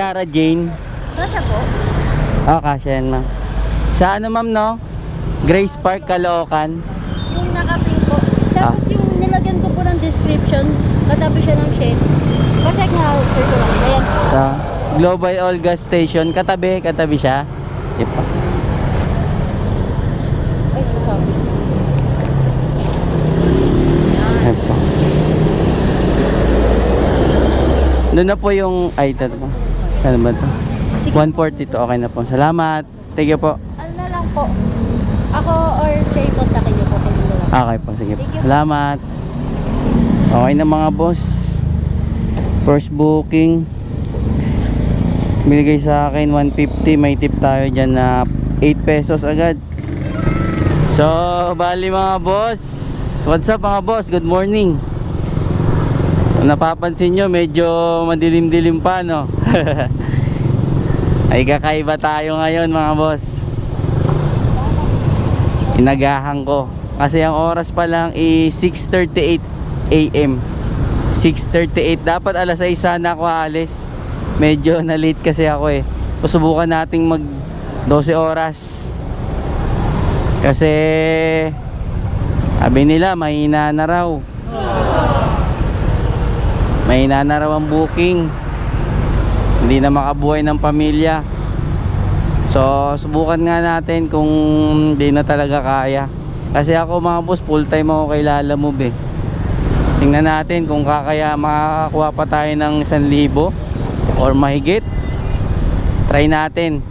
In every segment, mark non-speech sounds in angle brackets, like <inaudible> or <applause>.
Sarah Jane. Kasya po. Oh, kasya yan ma'am. Sa ano ma'am no? Grace Park, Caloocan. Yung nakaping po. Tapos yung nilagyan ko po ng description, katabi siya ng shade. Pa-check nga out, sir ko lang. Ayan po. Sa Global Oil Gas Station. Katabi, katabi siya. Ipa. Ay, sorry. Po. Doon na po yung, ay, ito po. Ano ba ito? Sige. 142, okay na po. Salamat. Thank you po. Ano na lang po. Ako or siya yung kontakin niyo po. Okay po, sige po. Salamat. Okay na mga boss. First booking. Binigay sa akin 150. May tip tayo dyan na 8 pesos agad. So, bali mga boss. What's up mga boss? Good morning. Kung napapansin nyo, medyo madilim-dilim pa, no? <laughs> Ay kakaiba tayo ngayon mga boss. Inagahan ko. Kasi ang oras pa lang is 6.38 a.m. 6.38. Dapat alas 6 sana ako alis. Medyo na late kasi ako eh. Susubukan nating mag 12 oras. Kasi sabi nila mahina na raw. Mahina na raw ang booking. Hindi na makabuhay ng pamilya. So, subukan nga natin kung hindi na talaga kaya. Kasi ako mga boss, full time ako kay Lala Move eh. Tingnan natin kung kakaya makakakuha pa tayo ng 1,000 or mahigit. Try natin.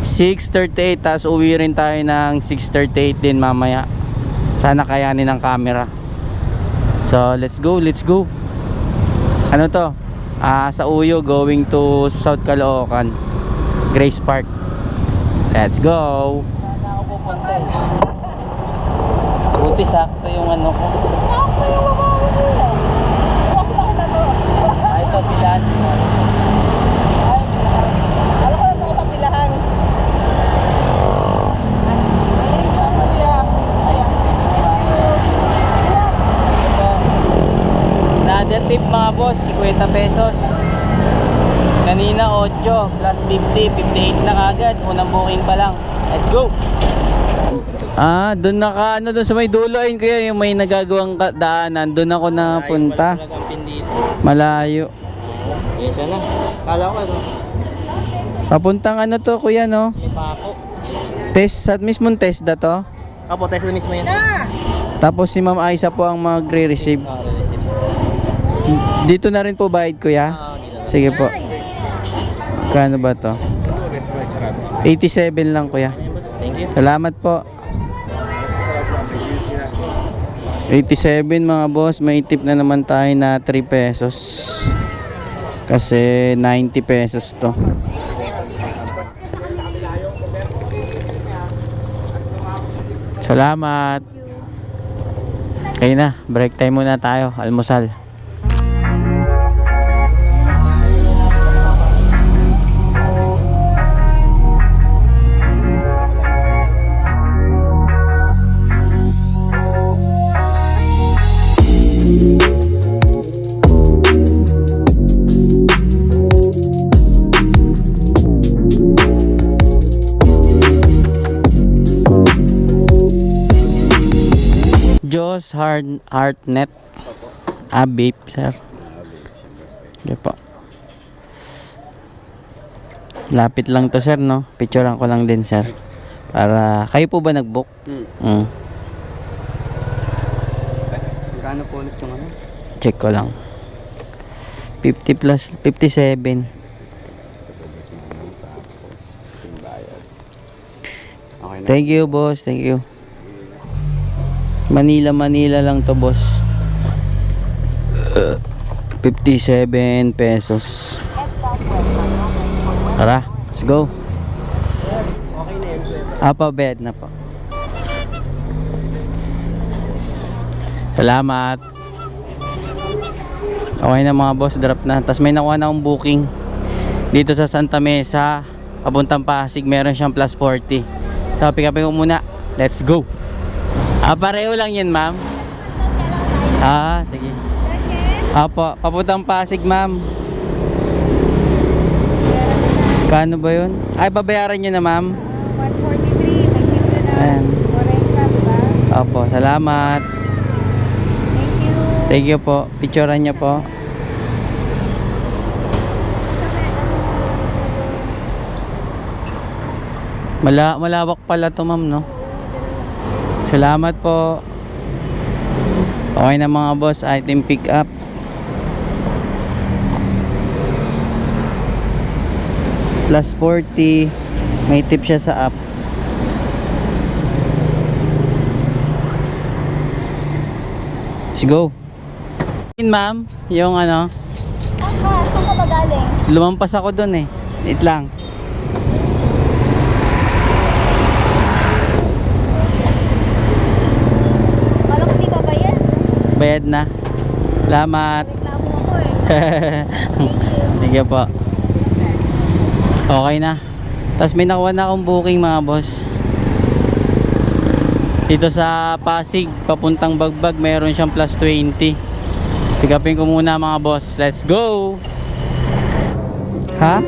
6.38 tapos uwi rin tayo ng 6.38 din mamaya. Sana kayanin ng camera. So, let's go, let's go. Ano to? Ah, sa Uyo going to South Caloocan. Grace Park. Let's go. Eh? Buti sakto yung ano ko. Ako yung mamawa ko. Ako na kita to. Ay, ito pilan. Ay, alam ko na po pilahan. Ayun yung kuya. Ayan. Ito. Another tip mga boss, 50 pesos. Kanina 8 plus 50, 58 na kagad. Unang booking pa lang. Let's go! Ah, doon naka ano doon sa may dulo ayun kuya yung may nagagawang ka- daanan. Doon ako napunta. Malayo. Yes, na. Kala ko ano, Papuntang ano to kuya no? Test sa mismong test da to. Apo, test na mismo yan. Tapos si Ma'am Aisa po ang magre-receive. Dito na rin po bayad kuya. Ah. Sige po. Kano ba to? 87 lang kuya. Salamat po. 87 mga boss, may tip na naman tayo na 3 pesos. Kasi 90 pesos to. Salamat. Okay na, break time muna tayo, almusal. Diyos Heart, Heartnet. Ah, vape, sir. Okay po. Lapit lang to, sir, no? Picturean ko lang din, sir. Para, kayo po ba nag-book? Hmm. Mm. Kano po ulit yung ano? Check ko lang. 50 plus, 57. Okay na. Thank you, boss. Thank you. Manila, Manila lang to, boss. 57 pesos. Tara, let's go. Apa bed na po. Salamat. Okay na mga boss, drop na. Tapos may nakuha na akong booking. Dito sa Santa Mesa, papuntang Pasig, meron siyang plus 40. So, pick upin ko muna. Let's go. Ah, pareho lang yan, ma'am. Ah, sige. Apo, papuntang Pasig, ma'am. Kano ba yun? Ay, babayaran nyo na ma'am. 143, may tip na. Ayan. Foresta, diba? Opo, salamat. Thank you. Thank you po. Picturean nyo po. Mala malawak pala to ma'am, no? Salamat po. Okay na mga boss, item pick up. Plus 40. May tip siya sa app. Let's go. Ma'am, yung ano, Saan ka? Saan ka ba galing? lumampas ako dun eh. Wait lang. Kala ko di ba bayad? Bayad na. Salamat. Ako eh. <laughs> Thank you. Po. Okay na. Tapos may nakuha na akong booking mga boss. Dito sa Pasig, papuntang Bagbag, meron siyang plus 20. Pick upin ko muna mga boss. Let's go! Ha?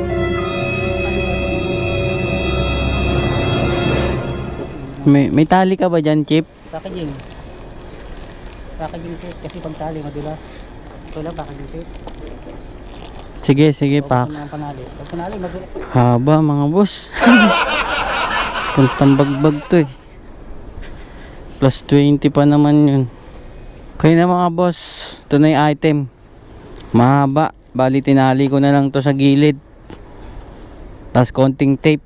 May, may tali ka ba dyan, Chip? Packaging. Packaging tape. Kasi pag tali, madulas. Ito lang packaging tape. Sige, sige, pak. Pag panali. Pag panali, madulas. Haba mga boss. <laughs> Puntang bagbag to eh. Plus 20 pa naman yun. Kaya na mga boss, ito na yung item. Mahaba. Bali tinali ko na lang to sa gilid. Tapos konting tape.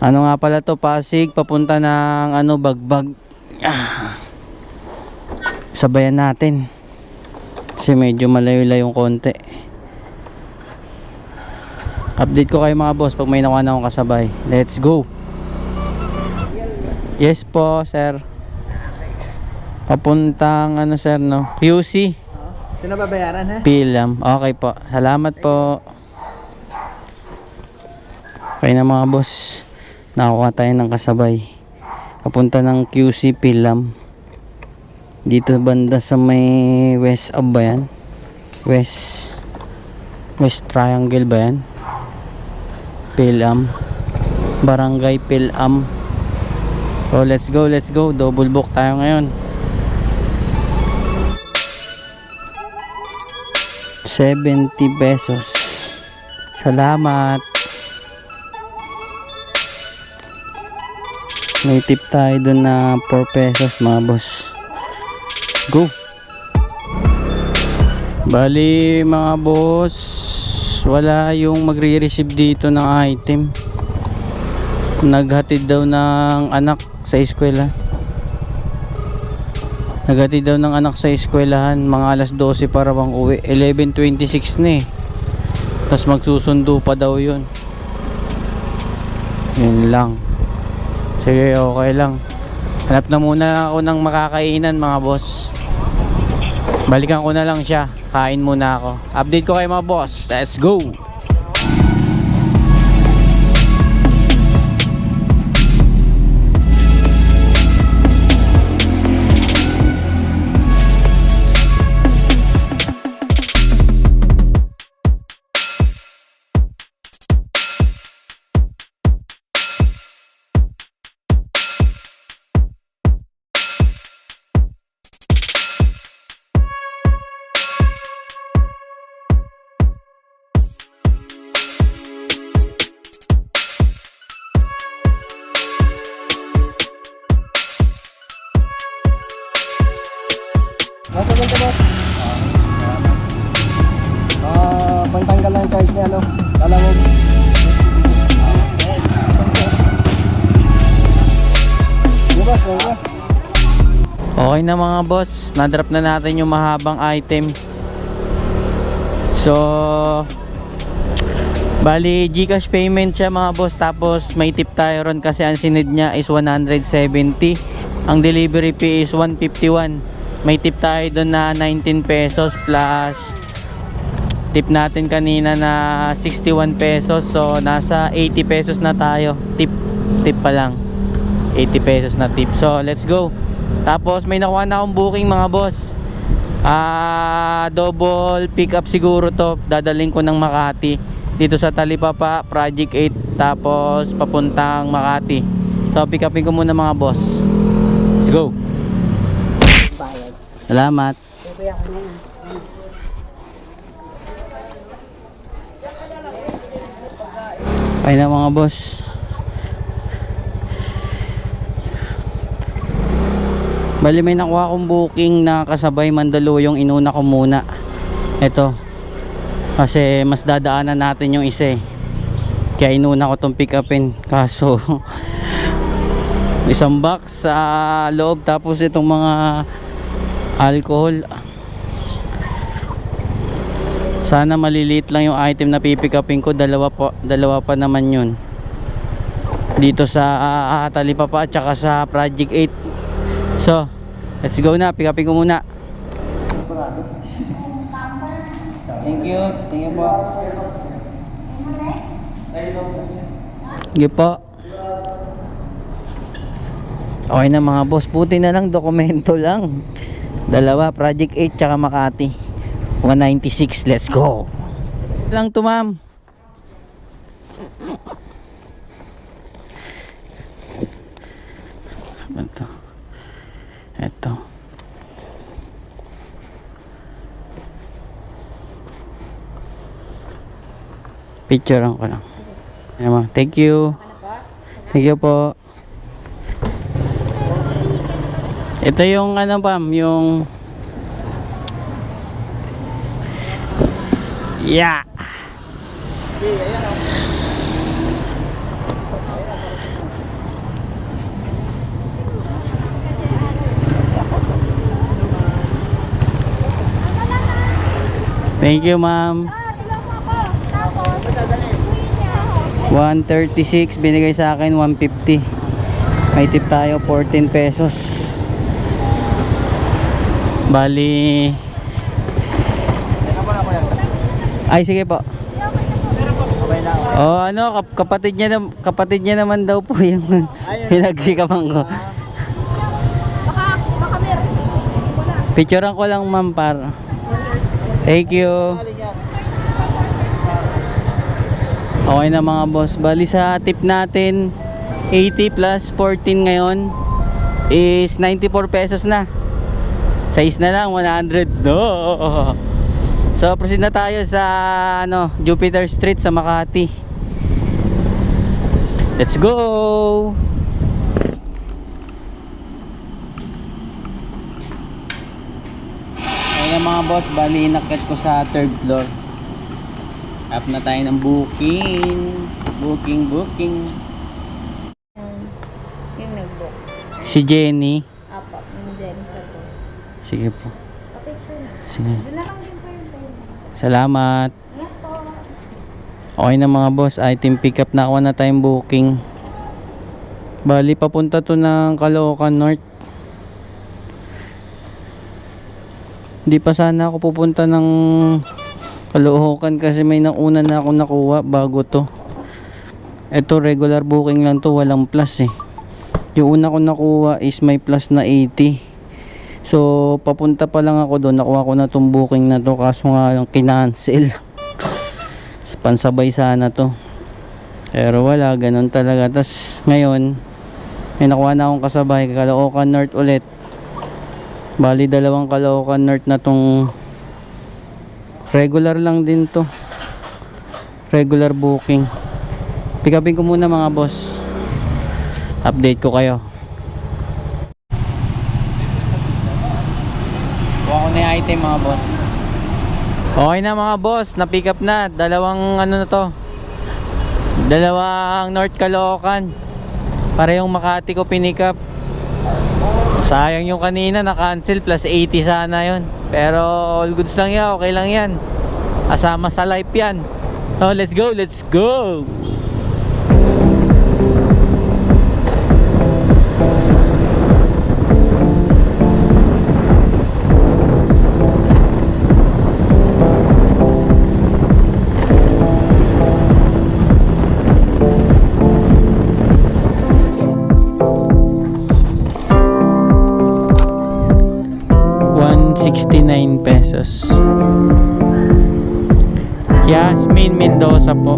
Ano nga pala to, Pasig, papunta ng ano, bagbag. Ah. Sabayan natin. Kasi medyo malayo-layong konti. Update ko kayo mga boss pag may nakuha na akong kasabay. Let's go. Yes po, sir. Papuntang ano sir no? QC. Ito na babayaran ha? Pilam. Okay po. Salamat po. Okay na mga boss. Nakakuha tayo ng kasabay. Papunta ng QC Pilam. Dito banda sa may West Ab ba yan? West West Triangle ba yan? Pilam. Barangay Pilam. So let's go, let's go. Double book tayo ngayon. 70 pesos. Salamat. May tip tayo dun na 4 pesos mga boss. Go. Bali mga boss, wala yung magre-receive dito ng item. Naghatid daw ng anak sa eskwela. Naghatid daw ng anak sa eskwelahan mga alas 12 para bang uwi. 11.26 na eh. Tapos magsusundo pa daw yun. Yun lang. Sige, okay lang. Hanap na muna ako ng makakainan mga boss. Balikan ko na lang siya. Kain muna ako. Update ko kayo mga boss. Let's go! Nasa ganito boss? Ah, pantanggal lang charge niya. Ano boss? Ano ba? Okay na mga boss, na-drop na natin yung mahabang item. So, bali Gcash payment siya mga boss tapos may tip tayo ron kasi ang sinid niya is 170. Ang delivery fee is 151. May tip tayo doon na 19 pesos plus tip natin kanina na 61 pesos. So, nasa 80 pesos na tayo. Tip, tip pa lang. 80 pesos na tip. So, let's go. Tapos may nakuha na akong booking mga boss. Ah, double pick up siguro to. Dadaling ko ng Makati. dito sa Talipapa Project 8 tapos papuntang Makati. So pick upin ko muna mga boss. Let's go. Salamat. Ay na mga boss. Bali may nakuha akong booking na kasabay Mandaluyong inuna ko muna. Ito. Kasi mas dadaanan natin yung isa eh. Kaya inuna ko tong pick upin. Kaso <laughs> isang box sa loob tapos itong mga alcohol. Sana maliliit lang yung item na pipick upin ko. Dalawa pa, dalawa pa naman yun. Dito sa uh, Talipapa at saka sa Project 8. So, let's go na. Pick upin ko muna. Thank you. Thank you po. Sige po. Okay na mga boss. Puti na lang. Dokumento lang. Dalawa. Project 8 tsaka Makati. 196. Let's go. Lang to ma'am. Ito. Ito. Picture ko lang. Thank you. Thank you po. Ito yung ano ma'am, yung Yeah. Thank you, ma'am. 136 binigay sa akin 150 may tip tayo 14 pesos bali. Ay sige po. Oh ano kap- kapatid niya kapatid niya naman daw po yung <laughs> pinagkikapan ko. Picturean ko lang ma'am par. Thank you. Okay na mga boss. Bali sa tip natin 80 plus 14 ngayon is 94 pesos na. Size na lang 100. No. So proceed na tayo sa ano, Jupiter Street sa Makati. Let's go. Ayun mga boss, bali inakit ko sa third floor. Up na tayo ng booking. Booking, booking. Yung nag-book. Si Jenny. Apo, yung Jenny sa. Sige po. Sige. Salamat. Okay na mga boss. Item pick up na ako na tayong booking. Bali, papunta to ng Caloocan North. Hindi pa sana ako pupunta ng Caloocan kasi may nauna na ako nakuha bago to. Ito regular booking lang to, walang plus eh. Yung una ko nakuha is may plus na 80. So, papunta pa lang ako doon, nakuha ko na tong booking na to kaso nga lang kinancel. Pansabay sana to. Pero wala, ganun talaga. Tapos ngayon, may nakuha na akong kasabay, Caloocan North ulit. Bali, dalawang Caloocan North na tong regular lang din to. Regular booking. Pick ko muna mga boss. Update ko kayo. Kuha ko na yung item mga boss. Okay na mga boss, na-pick up na. Dalawang ano na to. Dalawang North Caloocan. Parehong Makati ko pinick up. Sayang yung kanina na-cancel plus 80 sana yon. Pero all goods lang yan, okay lang yan. Asama sa life yan. Oh, let's go, let's go. Mendoza po.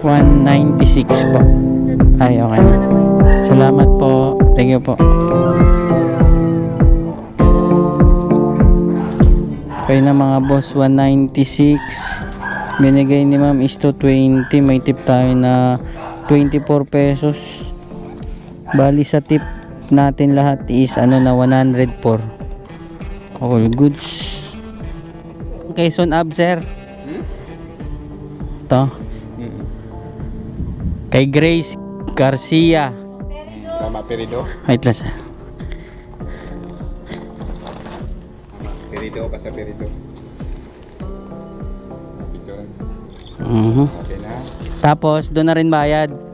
$196 po. Ay, okay. Salamat po. Thank you po. Okay na mga boss, 196. Binigay ni ma'am is to 20. May tip tayo na 24 pesos. Bali sa tip natin lahat is ano na 104. All goods. Quezon Ab, sir. To. Kay Grace Garcia. Tama, Perido. Wait lang sir. Perido ka sa Perido. Ito. Mhm. Okay na. Tapos, doon na rin bayad.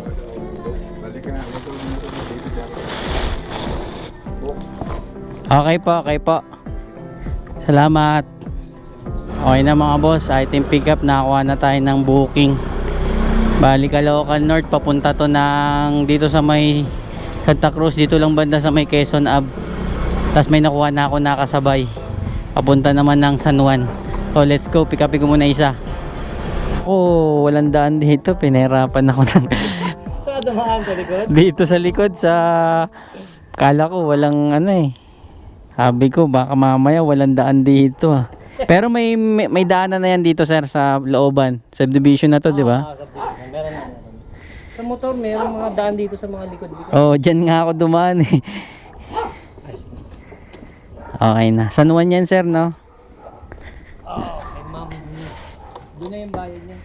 Okay po, okay po. Salamat. Okay na mga boss, item pick up, nakakuha na tayo ng booking. Bali Caloocan North, papunta to ng dito sa may Santa Cruz, dito lang banda sa may Quezon Ave. Tapos may nakuha na ako nakasabay. Papunta naman ng San Juan. So let's go, pick upin ko muna isa. Oh, walang daan dito, pinahirapan ako ng Saan dumaan sa likod? dito sa likod sa kala ko walang ano eh sabi ko baka mamaya walang daan dito ah pero may may, may daanan na yan dito sir sa looban subdivision na to di ba Ah, sa meron na. Sa motor, meron mga daan dito sa mga likod dito. oh diyan nga ako dumaan eh okay na San Juan yan sir no Oh, kay ma'am. Doon na yung bayad niya.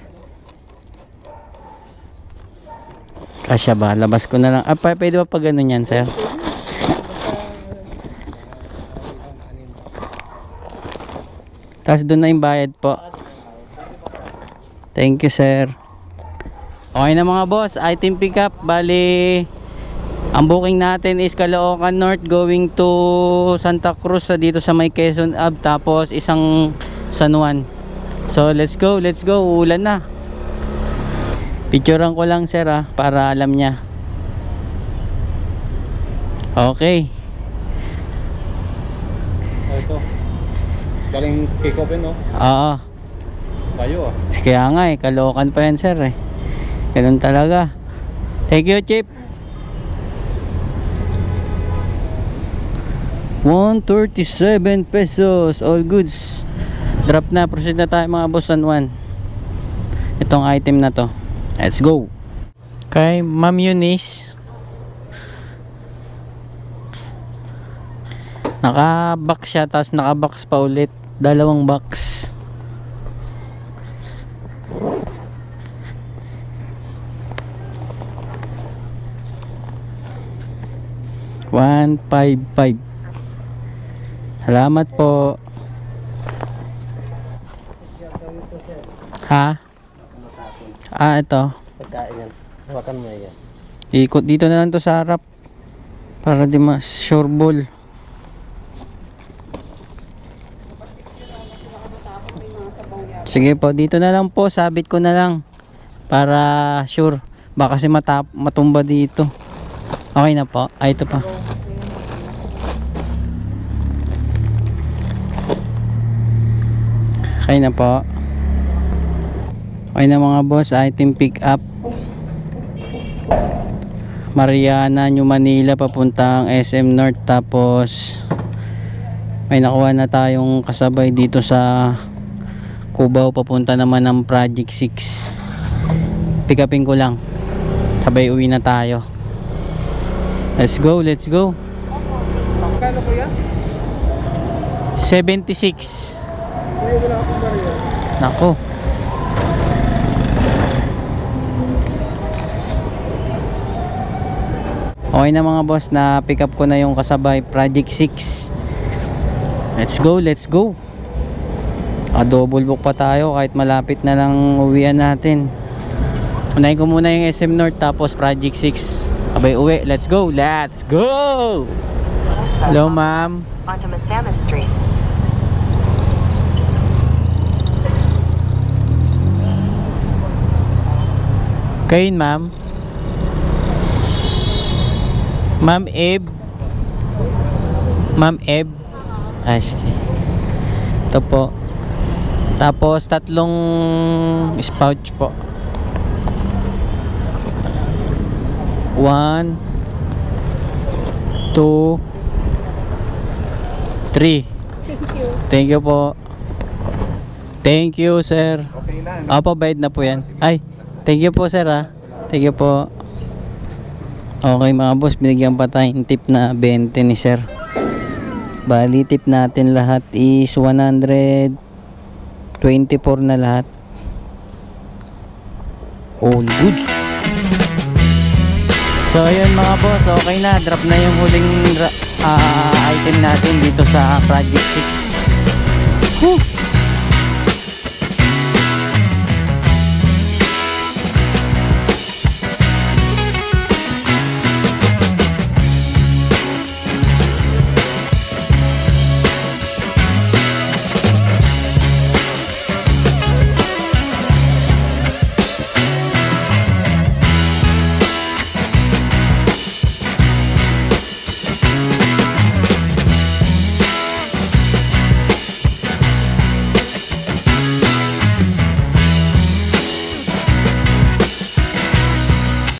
kasya ba labas ko na lang ah pwede ba pag ganun yan sir Tapos doon na yung bayad po. Thank you, sir. Okay na mga boss, item pick up. Bali, ang booking natin is Caloocan North going to Santa Cruz sa dito sa may Quezon Ave. Tapos isang San Juan. So, let's go, let's go. Uulan na. Picturean ko lang, sir, ah, para alam niya. Okay. Oh, ito. Galing kick off no? Oo. Kayo ah. Kaya nga eh, kalokan pa yan sir eh. Ganun talaga. Thank you, Chip. 137 pesos. All goods. Drop na. Proceed na tayo mga boss San Juan. Itong item na to. Let's go. Kay Ma'am Eunice. Naka-box siya, tapos naka-box pa ulit. Dalawang box. One five five. Salamat po. Ha? Ah, ito. Ikot dito na lang to sa harap. Para di mas sure ball. Sige po, dito na lang po. Sabit ko na lang. Para sure. Baka kasi matap matumba dito. Okay na po. Ay, ito pa. Okay na po. Okay na mga boss. Item pick up. Mariana, New Manila papuntang SM North tapos may nakuha na tayong kasabay dito sa Cubao papunta naman ng Project 6 pick upin ko lang. Sabay uwi na tayo. Let's go let's go. Kano kuya? 76 nako. Okay na mga boss na pick up ko na yung kasabay Project 6 Let's go, let's go ah, Double book pa tayo kahit malapit na lang uwian natin Unahin ko muna yung SM North tapos Project 6 Abay uwi, let's go, let's go Hello ma'am onto Massamas Street. Yun, ma'am? Ma'am Eve? Ma'am Eb. Ah, sige. Ito po. Tapos tatlong pouch po. One, two, three. Thank you. Thank you po. Thank you, sir. Okay na. Opo, bayad na po yan. Ay, thank you po, sir, ah. Thank you po. Okay, mga boss, binigyan pa tayong tip na 20 ni sir. Bali, tip natin lahat is 124 na lahat. All goods. So, ayun mga boss, okay na. Drop na yung huling ah, item natin dito sa Project 6. Whew!